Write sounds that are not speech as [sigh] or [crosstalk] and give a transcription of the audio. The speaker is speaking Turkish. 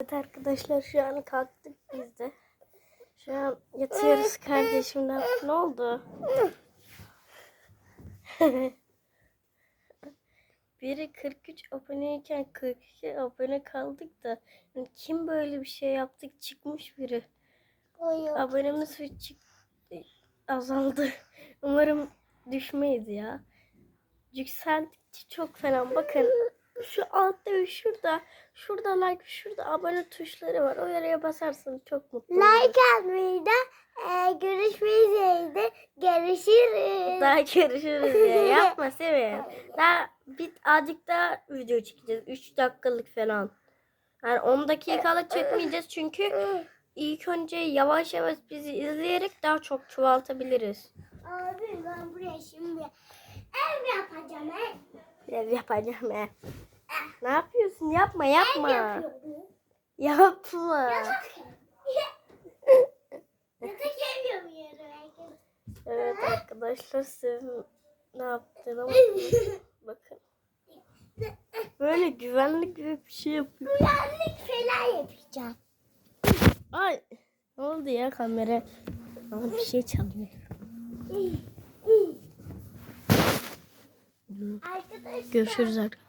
Evet arkadaşlar şu an kalktık biz de. Şu an yatıyoruz kardeşimden. Ne oldu? [laughs] Biri 43 aboneyken 42 abone kaldık da yani kim böyle bir şey yaptık çıkmış biri. Abonemiz bir çık azaldı. [laughs] Umarım düşmeyiz ya. Yükseldikçe çok fena. Bakın şu altta ve şurada şurada like şurada abone tuşları var. O yere basarsanız çok mutlu olurum. Like atmayı da e, görüşmek üzere. Görüşürüz. Daha görüşürüz ya. [laughs] Yapma seveyim. Daha bir azıcık daha video çekeceğiz. 3 dakikalık falan. Yani 10 dakikalık [laughs] çekmeyeceğiz çünkü ilk önce yavaş yavaş bizi izleyerek daha çok çoğaltabiliriz. Abi ben buraya şimdi ev yapacağım ev. Ev yapacağım ev. Ne yapıyorsun? Yapma yapma. Yapma. Yatak Yatak ev yapıyorum. Evet arkadaşlar siz ne yaptığına [laughs] bakın. bakın. Böyle güvenlik gibi bir şey yapıyor. Güvenlik falan yapacağım. Ay ne oldu ya kamera? Ama bir şey çalıyor. Arkadaşlar. Görüşürüz arkadaşlar.